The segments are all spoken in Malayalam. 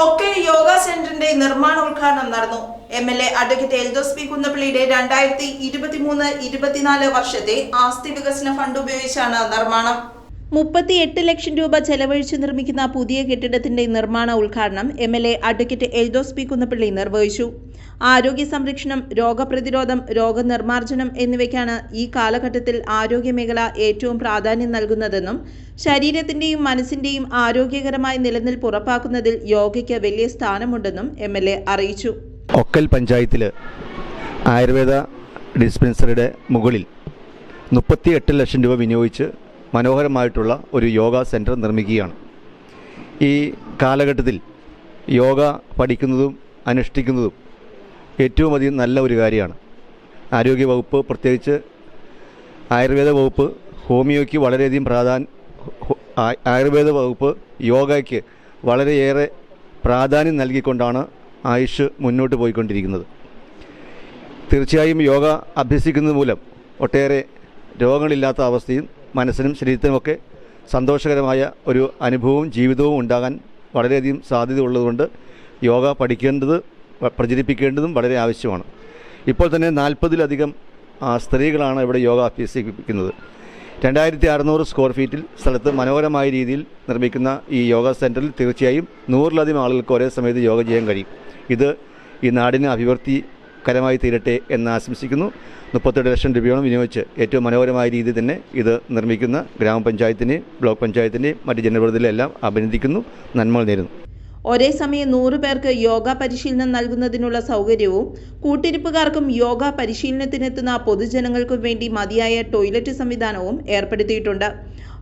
ഒക്കെ യോഗ സെന്ററിന്റെ നിർമ്മാണോദ്ഘാടനം നടന്നു. M L A advocate Eldhose P കുന്നപ്പള്ളിയുടെ രണ്ടായിരത്തി ഇരുപത്തിമൂന്ന് ഇരുപത്തിനാല് വർഷത്തെ ആസ്തി വികസന ഫണ്ട് ഉപയോഗിച്ചാണ് നിർമ്മാണം. മുപ്പത്തി എട്ട് ലക്ഷം രൂപ ചെലവഴിച്ച് നിർമ്മിക്കുന്ന പുതിയ കെട്ടിടത്തിന്റെ നിർമ്മാണ ഉദ്ഘാടനം M L A advocate Eldhose P Kunnappilly നിർവഹിച്ചു. ആരോഗ്യ സംരക്ഷണം രോഗപ്രതിരോധം രോഗനിർമ്മാർജനം എന്നിവയ്ക്കാണ് ഈ കാലഘട്ടത്തിൽ ആരോഗ്യമേഖല ഏറ്റവും പ്രാധാന്യം നൽകുന്നതെന്നും ശരീരത്തിന്റെയും മനസ്സിന്റെയും ആരോഗ്യകരമായ നിലനിൽപ്പ് ഉറപ്പാക്കുന്നതിൽ യോഗയ്ക്ക് വലിയ സ്ഥാനമുണ്ടെന്നും എ അറിയിച്ചു. ഒക്കൽ പഞ്ചായത്തിൽ ആയുർവേദ ഡിസ്പെൻസറിയുടെ മുകളിൽ മുപ്പത്തിയെട്ട് ലക്ഷം രൂപ വിനിയോഗിച്ച് മനോഹരമായിട്ടുള്ള ഒരു യോഗ സെന്റർ നിർമ്മിക്കുകയാണ്. ഈ കാലഘട്ടത്തിൽ യോഗ പഠിക്കുന്നതും അനുഷ്ഠിക്കുന്നതും ഏറ്റവും അധികം നല്ല ഒരു കാര്യമാണ്. ആരോഗ്യ വകുപ്പ് പ്രത്യേകിച്ച് ആയുർവേദ വകുപ്പ് ഹോമിയോയ്ക്ക് വളരെയധികം പ്രാധാന്യം ആയുർവേദ വകുപ്പ് യോഗയ്ക്ക് വളരെയേറെ പ്രാധാന്യം നൽകിക്കൊണ്ടാണ് ആയുഷ് മുന്നോട്ട് പോയിക്കൊണ്ടിരിക്കുന്നത്. തീർച്ചയായും യോഗ അഭ്യസിക്കുന്നത് മൂലം ഒട്ടേറെ രോഗങ്ങളില്ലാത്ത അവസ്ഥയും മനസ്സിനും ശരീരത്തിനുമൊക്കെ സന്തോഷകരമായ ഒരു അനുഭവവും ജീവിതവും ഉണ്ടാകാൻ വളരെയധികം സാധ്യത ഉള്ളതുകൊണ്ട് യോഗ പഠിക്കേണ്ടത് പ്രചരിപ്പിക്കേണ്ടതും വളരെ ആവശ്യമാണ്. ഇപ്പോൾ തന്നെ നാൽപ്പതിലധികം സ്ത്രീകളാണ് ഇവിടെ യോഗ അഭ്യസിപ്പിക്കുന്നത്. രണ്ടായിരത്തി അറുന്നൂറ് സ്ക്വയർ ഫീറ്റിൽ സ്ഥലത്ത് മനോഹരമായ രീതിയിൽ നിർമ്മിക്കുന്ന ഈ യോഗ സെന്ററിൽ തീർച്ചയായും നൂറിലധികം ആളുകൾക്ക് ഒരേ സമയത്ത് യോഗ ചെയ്യാൻ കഴിയും. ഇത് ഈ നാടിന് അഭിവൃദ്ധികരമായി തീരട്ടെ എന്ന് ആശംസിക്കുന്നു. മുപ്പത്തെട്ട് ലക്ഷം രൂപയോളം വിനിയോഗിച്ച് ഏറ്റവും മനോഹരമായ രീതിയിൽ തന്നെ ഇത് നിർമ്മിക്കുന്ന ഗ്രാമപഞ്ചായത്തിനെയും ബ്ലോക്ക് പഞ്ചായത്തിനെയും മറ്റ് ജനപ്രതിനിധികളെല്ലാം അഭിനന്ദിക്കുന്നു. നന്മകൾ നേരുന്നു. ഒരേ സമയം നൂറ് പേർക്ക് യോഗ പരിശീലനം നൽകുന്നതിനുള്ള സൗകര്യവും കൂട്ടിരിപ്പുകാർക്കും യോഗ പരിശീലനത്തിനെത്തുന്ന പൊതുജനങ്ങൾക്കും വേണ്ടി മതിയായ ടോയ്ലറ്റ് സംവിധാനവും ഏർപ്പെടുത്തിയിട്ടുണ്ട്.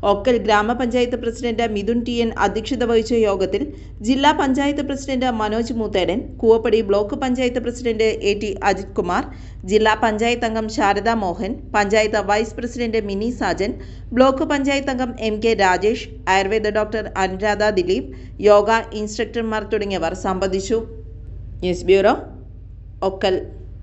ഒക്കൽ ഗ്രാമപഞ്ചായത്ത് പ്രസിഡന്റ് മിഥുൻ ടി എൻ അധ്യക്ഷത വഹിച്ച യോഗത്തിൽ ജില്ലാ panchayat president Manoj Moothedan Koovappady block panchayat president A T Ajith Kumar ജില്ലാ പഞ്ചായത്ത് അംഗം Sharada Mohan panchayat vice president Mini Sajan block panchayat അംഗം M K Rajesh Ayurveda doctor Anuradha Dileep yoga ഇൻസ്ട്രക്ടർമാർ തുടങ്ങിയവർ സംബന്ധിച്ചു. News bureau Okkal.